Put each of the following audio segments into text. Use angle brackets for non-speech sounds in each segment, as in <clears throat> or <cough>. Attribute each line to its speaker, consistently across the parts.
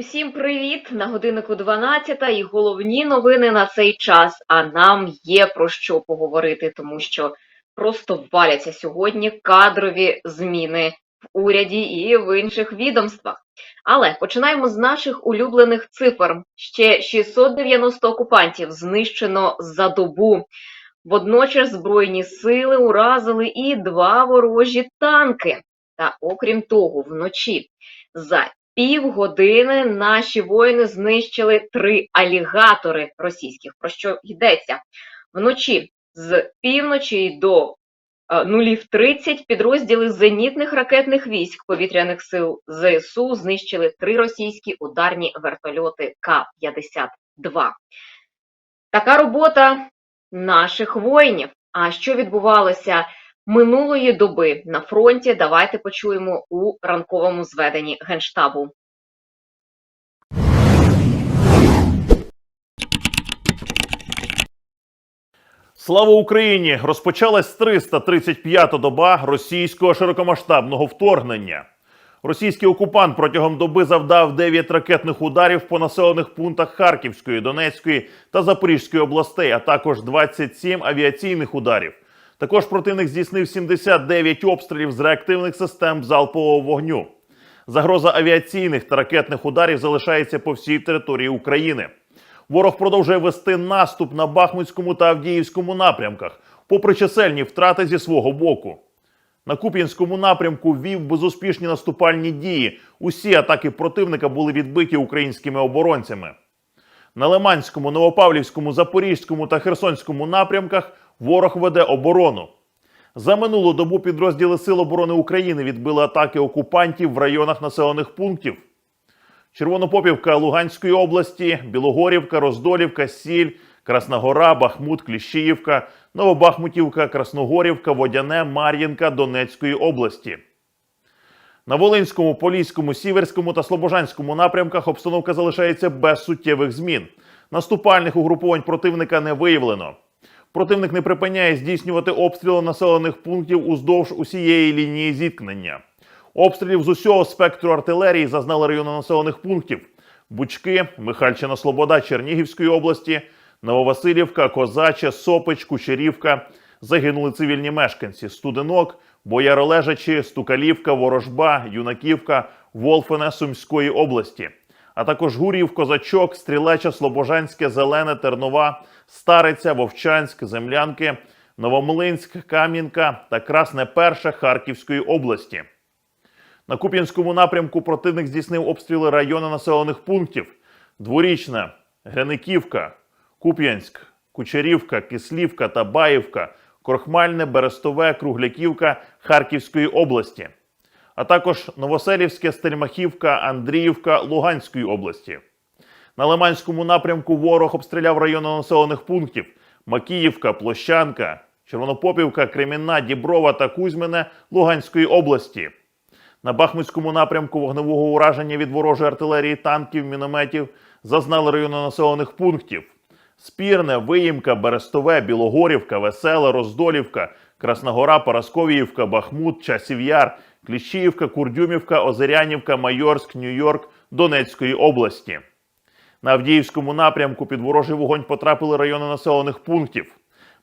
Speaker 1: Усім привіт! На годиннику 12 і головні новини на цей час. А нам є про що поговорити, тому що просто валяться сьогодні кадрові зміни в уряді і в інших відомствах. Але починаємо з наших улюблених цифр. Ще 690 окупантів знищено за добу. Водночас збройні сили уразили і два ворожі танки. Та окрім того, вночі за півгодини наші воїни знищили три алігатори російських. Про що йдеться? Вночі з півночі до е, нулів 30 підрозділи зенітних ракетних військ повітряних сил ЗСУ знищили три російські ударні вертольоти К-52. Така робота наших воїнів. А що відбувалося минулої доби на фронті? Давайте почуємо у ранковому зведенні генштабу.
Speaker 2: Слава Україні! Розпочалась 335-та доба російського широкомасштабного вторгнення. Російський окупант протягом доби завдав 9 ракетних ударів по населених пунктах Харківської, Донецької та Запорізької областей, а також 27 авіаційних ударів. Також противник здійснив 79 обстрілів з реактивних систем залпового вогню. Загроза авіаційних та ракетних ударів залишається по всій території України. Ворог продовжує вести наступ на Бахмутському та Авдіївському напрямках, попри чисельні втрати зі свого боку. На Куп'янському напрямку вів безуспішні наступальні дії. Усі атаки противника були відбиті українськими оборонцями. На Лиманському, Новопавлівському, Запорізькому та Херсонському напрямках ворог веде оборону. За минулу добу підрозділи Сил оборони України відбили атаки окупантів в районах населених пунктів. Червонопопівка Луганської області, Білогорівка, Роздолівка, Сіль, Красногора, Бахмут, Кліщіївка, Новобахмутівка, Красногорівка, Водяне, Мар'їнка Донецької області. На Волинському, Поліському, Сіверському та Слобожанському напрямках обстановка залишається без суттєвих змін. Наступальних угруповань противника не виявлено. Противник не припиняє здійснювати обстріли населених пунктів уздовж усієї лінії зіткнення. Обстрілів з усього спектру артилерії зазнали райони населених пунктів: Бучки, Михальчина Слобода Чернігівської області, Нововасилівка, Козаче, Сопич, Кучерівка. Загинули цивільні мешканці: Студенок, Бояролежачі, Стукалівка, Ворожба, Юнаківка, Волфене Сумської області, а також Гурів, Козачок, Стрілеча, Слобожанське, Зелене, Тернова, Стариця, Вовчанськ, Землянки, Новомлинськ, Кам'янка та Красне Перше Харківської області. На Куп'янському напрямку противник здійснив обстріли району населених пунктів: Дворічна, Грениківка, Куп'янськ, Кучерівка, Кислівка та Баївка, Крохмальне, Берестове, Кругляківка Харківської області, а також Новоселівське, Стельмахівка, Андріївка Луганської області. На Лиманському напрямку ворог обстріляв райони населених пунктів: Макіївка, Площанка, Червонопопівка, Кремінна, Діброва та Кузьмине Луганської області. На Бахмутському напрямку вогневого ураження від ворожої артилерії, танків, мінометів зазнали райони населених пунктів: Спірне, Виїмка, Берестове, Білогорівка, Веселе, Роздолівка, Красногора, Парасковіївка, Бахмут, Часів'яр, Кліщіївка, Курдюмівка, Озерянівка, Майорськ, Нью-Йорк Донецької області. На Авдіївському напрямку під ворожий вогонь потрапили райони населених пунктів: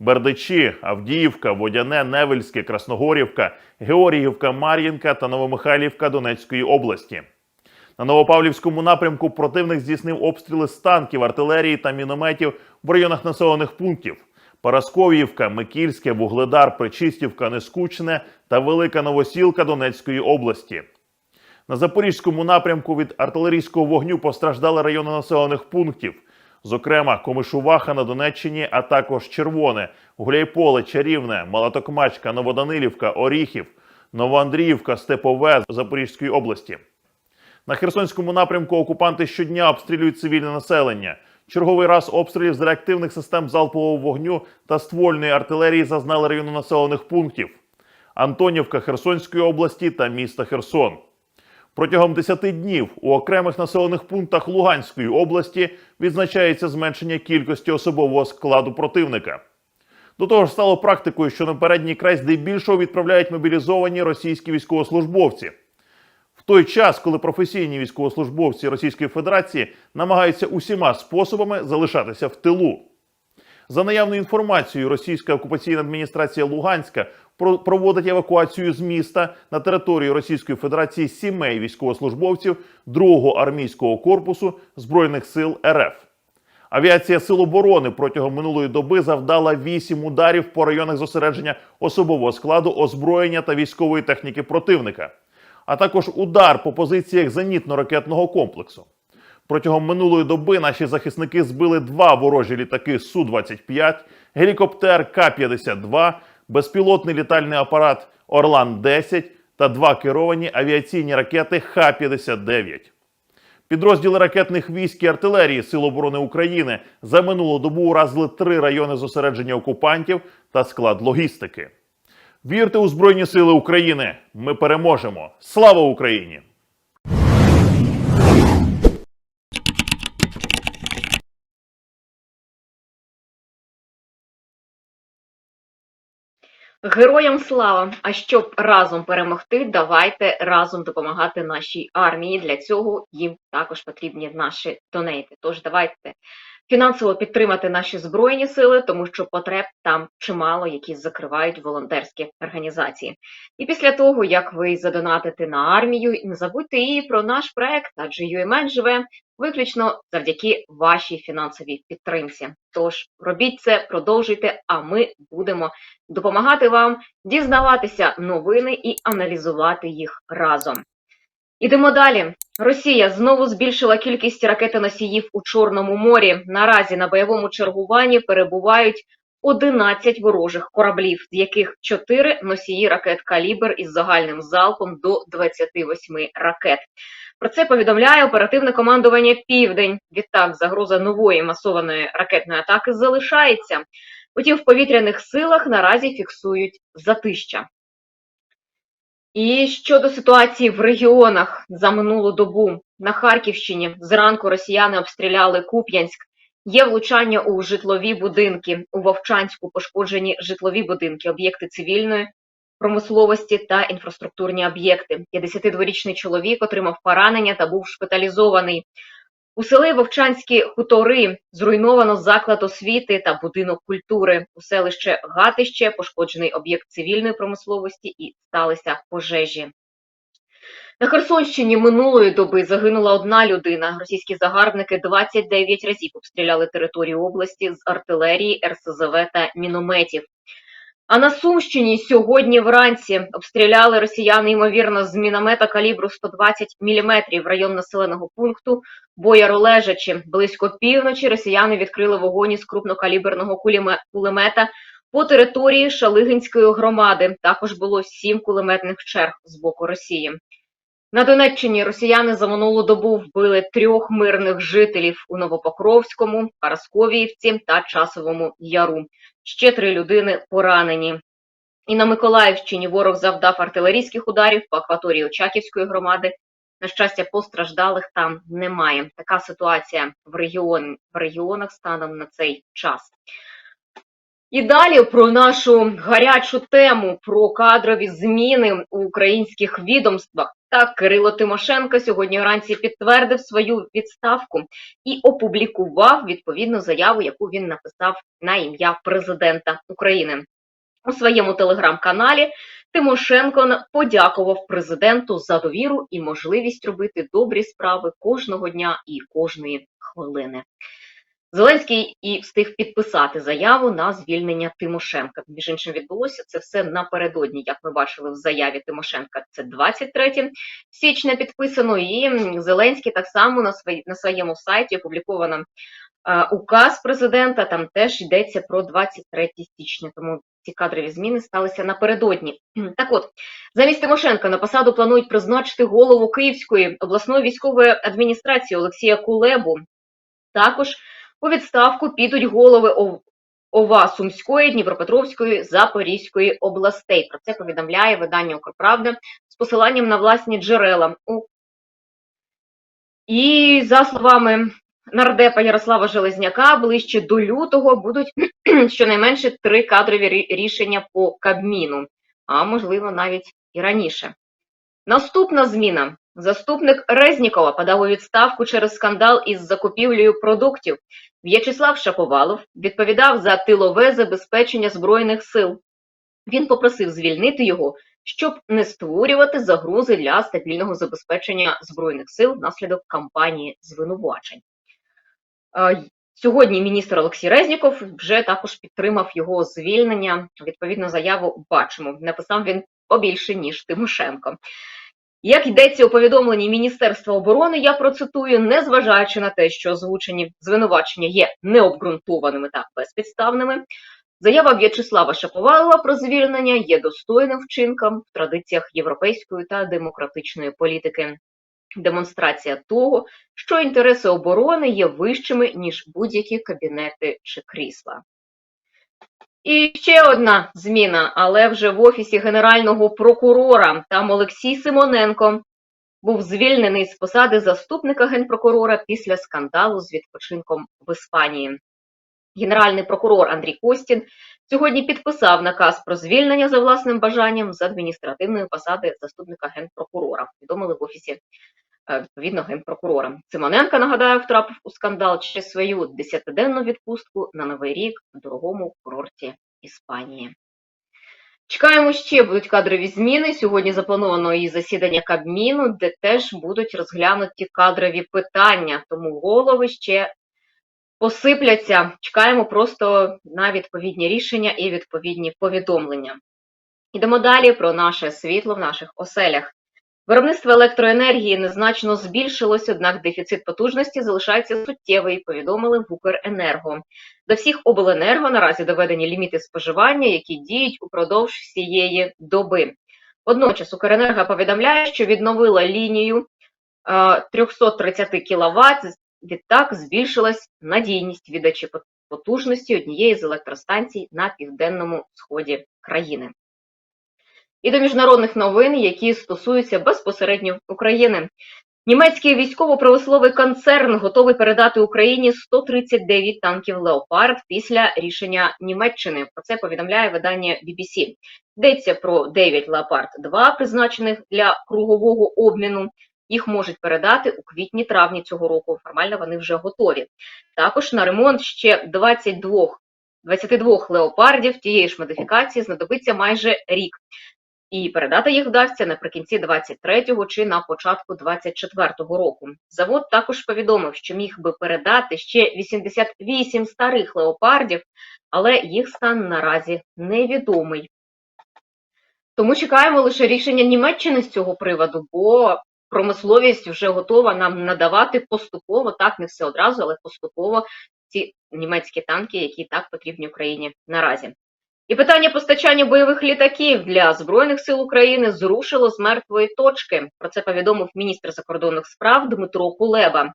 Speaker 2: Бердичі, Авдіївка, Водяне, Невельське, Красногорівка, Георгіївка, Мар'їнка та Новомихайлівка Донецької області. На Новопавлівському напрямку противник здійснив обстріли з танків, артилерії та мінометів в районах населених пунктів: Парасковіївка, Микільське, Вугледар, Причистівка, Нескучне та Велика Новосілка Донецької області. На Запорізькому напрямку від артилерійського вогню постраждали райони населених пунктів, зокрема Комишуваха на Донеччині, а також Червоне, Гуляйполе, Чарівне, Малатокмачка, Новоданилівка, Оріхів, Новоандріївка, Степове Запорізької області. На Херсонському напрямку окупанти щодня обстрілюють цивільне населення. Черговий раз обстрілів з реактивних систем залпового вогню та ствольної артилерії зазнали райони населених пунктів: Антонівка Херсонської області та міста Херсон. Протягом 10 днів у окремих населених пунктах Луганської області відзначається зменшення кількості особового складу противника. До того ж, стало практикою, що на передній край здебільшого відправляють мобілізовані російські військовослужбовці. Той час, коли професійні військовослужбовці Російської Федерації намагаються усіма способами залишатися в тилу. За наявною інформацією, російська окупаційна адміністрація Луганська проводить евакуацію з міста на територію Російської Федерації сімей військовослужбовців 2-го армійського корпусу збройних сил РФ. Авіація Сил оборони протягом минулої доби завдала 8 ударів по районах зосередження особового складу, озброєння та військової техніки противника, а також удар по позиціях зенітно-ракетного комплексу. Протягом минулої доби наші захисники збили два ворожі літаки Су-25, гелікоптер К-52, безпілотний літальний апарат Орлан-10 та два керовані авіаційні ракети Х-59. Підрозділи ракетних військ і артилерії Сил оборони України за минулу добу уразили три райони зосередження окупантів та склад логістики. Вірте у Збройні Сили України! Ми переможемо! Слава Україні!
Speaker 1: Героям слава! А щоб разом перемогти, давайте разом допомагати нашій армії. Для цього їм також потрібні наші донейти. Тож давайте фінансово підтримати наші збройні сили, тому що потреб там чимало, які закривають волонтерські організації. І після того, як ви задонатите на армію, не забудьте і про наш проект, адже UMN живе виключно завдяки вашій фінансовій підтримці. Тож робіть це, продовжуйте, а ми будемо допомагати вам дізнаватися новини і аналізувати їх разом. Ідемо далі. Росія знову збільшила кількість ракетоносіїв у Чорному морі. Наразі на бойовому чергуванні перебувають 11 ворожих кораблів, з яких 4 носії ракет «Калібр» із загальним залпом до 28 ракет. Про це повідомляє оперативне командування Південь. Відтак, загроза нової масованої ракетної атаки залишається. Утім, в повітряних силах наразі фіксують затища. І щодо ситуації в регіонах за минулу добу на Харківщині зранку росіяни обстріляли Куп'янськ. Є влучання у житлові будинки. У Вовчанську пошкоджені житлові будинки, об'єкти цивільної промисловості та інфраструктурні об'єкти. 52-річний чоловік отримав поранення та був шпиталізований. У селі Вовчанські хутори зруйновано заклад освіти та будинок культури. У селище Гатище пошкоджений об'єкт цивільної промисловості і сталися пожежі. На Херсонщині минулої доби загинула одна людина. Російські загарбники 29 разів обстріляли територію області з артилерії, РСЗВ та мінометів. А на Сумщині сьогодні вранці обстріляли росіяни, ймовірно, з міномета калібру 120 мм район населеного пункту Бояролежачі. Близько півночі росіяни відкрили вогонь із крупнокаліберного кулеме- кулемета по території Шалигинської громади. Також було сім кулеметних черг з боку Росії. На Донеччині росіяни за минулу добу вбили трьох мирних жителів у Новопокровському, Парасковіївці та Часовому Яру. Ще три людини поранені. І на Миколаївщині ворог завдав артилерійських ударів по акваторії Очаківської громади. На щастя, постраждалих там немає. Така ситуація в, регіон, в регіонах станом на цей час. І далі про нашу гарячу тему про кадрові зміни у українських відомствах. Так, Кирило Тимошенко сьогодні вранці підтвердив свою відставку і опублікував відповідну заяву, яку він написав на ім'я президента України. У своєму телеграм-каналі Тимошенко подякував президенту за довіру і можливість робити добрі справи кожного дня і кожної хвилини. Зеленський і встиг підписати заяву на звільнення Тимошенка. Між іншим відбулося це все напередодні, як ми бачили в заяві Тимошенка. Це 23 січня підписано. І Зеленський так само на на своєму сайті опубліковано указ президента. Там теж йдеться про 23 січня. Тому ці кадрові зміни сталися напередодні. <clears throat> Так от, замість Тимошенка на посаду планують призначити голову Київської обласної військової адміністрації Олексія Кулебу. Також у відставку підуть голови ОВА Сумської, Дніпропетровської, Запорізької областей. Про це повідомляє видання «Укрправда» з посиланням на власні джерела. І за словами нардепа Ярослава Железняка, ближче до лютого будуть <clears throat> щонайменше три кадрові рішення по Кабміну, а можливо навіть і раніше. Наступна зміна Заступник Резнікова подав у відставку через скандал із закупівлею продуктів. В'ячеслав Шаповалов відповідав за тилове забезпечення збройних сил. Він попросив звільнити його, щоб не створювати загрози для стабільного забезпечення збройних сил внаслідок кампанії звинувачень. Е, Сьогодні міністр Олексій Резніков вже також підтримав його звільнення. Відповідну заяву бачимо. Написав він побільше ніж Тимошенко. Як йдеться у повідомленні Міністерства оборони, я процитую, незважаючи на те, що озвучені звинувачення є необґрунтованими та безпідставними, заява В'ячеслава Шаповалова про звільнення є достойним вчинком в традиціях європейської та демократичної політики. Демонстрація того, що інтереси оборони є вищими, ніж будь-які кабінети чи крісла. І ще одна зміна, але вже в офісі генерального прокурора. Там Олексій Симоненко був звільнений з посади заступника генпрокурора після скандалу з відпочинком в Іспанії. Генеральний прокурор Андрій Костін сьогодні підписав наказ про звільнення за власним бажанням з адміністративної посади заступника генпрокурора. Повідомили в офісі відповідно генпрокурора. Симоненко нагадаю, втрапив у скандал через свою десятиденну відпустку на новий рік в дорогому курорті Іспанії. Чекаємо ще будуть кадрові зміни. Сьогодні заплановано і засідання Кабміну, де теж будуть розглянуті кадрові питання. Тому голови ще посипляться. Чекаємо просто на відповідні рішення і відповідні повідомлення. Ідемо далі про наше світло в наших оселях. Виробництво електроенергії незначно збільшилось, однак дефіцит потужності залишається суттєвий, повідомили в Укренерго. До всіх обленерго наразі доведені ліміти споживання, які діють упродовж всієї доби. Водночас Укренерго повідомляє, що відновила лінію е, 330 кВт, відтак збільшилась надійність віддачі потужності однієї з електростанцій на південному сході країни. І до міжнародних новин, які стосуються безпосередньо України. Німецький військово-промисловий концерн готовий передати Україні 139 танків Леопард після рішення Німеччини. Про це повідомляє видання BBC. Йдеться про 9 Леопард 2 призначених для кругового обміну. Їх можуть передати у квітні-травні цього року. Формально вони вже готові. Також на ремонт ще 22, 22 леопардів тієї ж модифікації знадобиться майже рік. І передати їх вдасться наприкінці 23-го чи на початку 24-го року. Завод також повідомив, що міг би передати ще 88 старих леопардів, але їх стан наразі невідомий. Тому чекаємо лише рішення Німеччини з цього приводу, бо промисловість вже готова нам надавати поступово, так не все одразу, але поступово ці німецькі танки, які так потрібні Україні наразі. І питання постачання бойових літаків для Збройних сил України зрушило з мертвої точки. Про це повідомив міністр закордонних справ Дмитро Кулеба.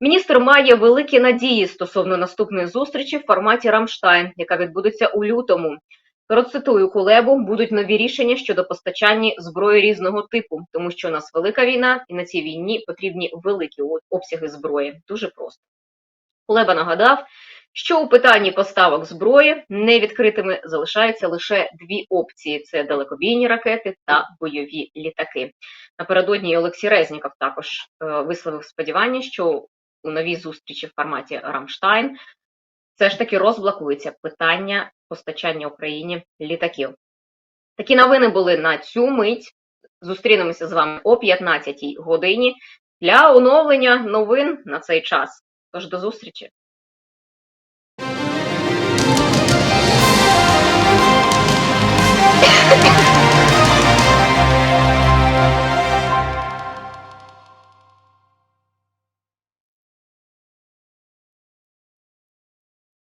Speaker 1: Міністр має великі надії стосовно наступної зустрічі в форматі Рамштайн, яка відбудеться у лютому. Процитую Кулебу, будуть нові рішення щодо постачання зброї різного типу, тому що у нас велика війна, і на цій війні потрібні великі обсяги зброї. Дуже просто. Кулеба нагадав, що у питанні поставок зброї невідкритими залишаються лише дві опції: це далекобійні ракети та бойові літаки. Напередодні Олексій Резніков також е, висловив сподівання, що у новій зустрічі в форматі Рамштайн все ж таки розблокується питання постачання Україні літаків. Такі новини були на цю мить. Зустрінемося з вами о 15 годині для оновлення новин на цей час. Тож до зустрічі! Yeah. <laughs>